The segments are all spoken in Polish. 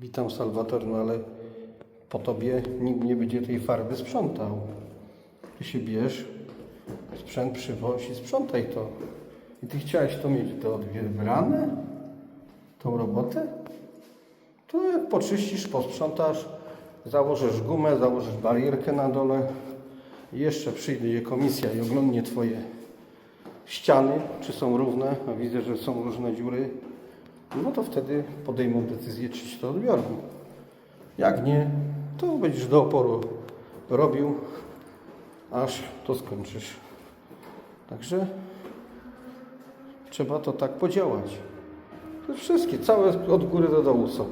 Witam Salwator, no ale po tobie nikt nie będzie tej farby sprzątał. Ty się bierz, sprzęt przywoź i sprzątaj to. I ty chciałeś to mieć to odbierane? Tą robotę? To jak poczyścisz, posprzątasz, założysz gumę, założysz barierkę na dole i jeszcze przyjdzie komisja i oglądnie twoje ściany, czy są równe, a widzę, że są różne dziury, no to wtedy podejmą decyzję, czy ci to odbiorą. Jak nie, to będziesz do oporu robił, aż to skończysz. Także trzeba to tak podziałać. To wszystkie, całe od góry do dołu są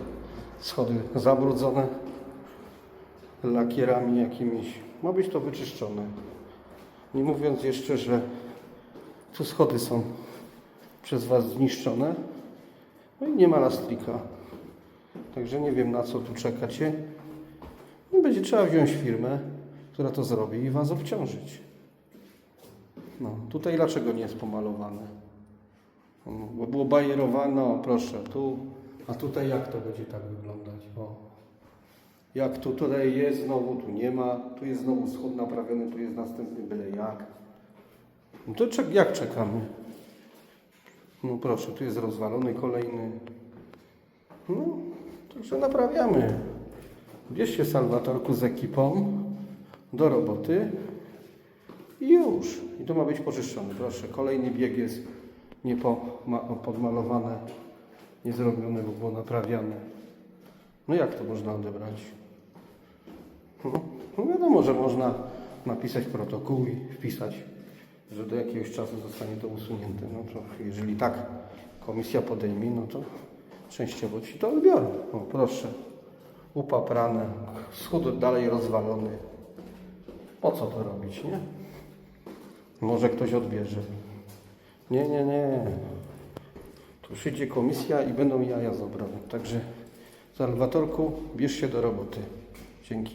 schody zabrudzone lakierami jakimiś. Ma być to wyczyszczone. Nie mówiąc jeszcze, że tu schody są przez Was zniszczone. No i nie ma lastrika. Także nie wiem na co tu czekacie. No, będzie trzeba wziąć firmę, która to zrobi i Was obciążyć. No, tutaj dlaczego nie jest pomalowane? No, Bo było bajerowane, o proszę, tu, a tutaj jak to będzie tak wyglądać? O. Jak tu tutaj jest znowu, tu nie ma, tu jest znowu schód naprawiony, tu jest następny byle jak. No to jak czekamy? No proszę, tu jest rozwalony kolejny. No, także naprawiamy. Bierz się Salwatorku z ekipą do roboty i już. I to ma być poczyszczone. Proszę, kolejny bieg jest nie po, ma, podmalowane, nie zrobione, bo było naprawiane. No jak to można odebrać? No, no wiadomo, że można napisać protokół i wpisać, że do jakiegoś czasu zostanie to usunięte. No to jeżeli tak komisja podejmie, no to częściowo ci to odbiorą. O, proszę. Upaprane, schód dalej rozwalony. Po co to robić, nie? Może ktoś odbierze. Nie, nie, nie. Tu przyjdzie komisja i będą jaja zabrane. Także Salwatorku, bierz się do roboty. Dzięki.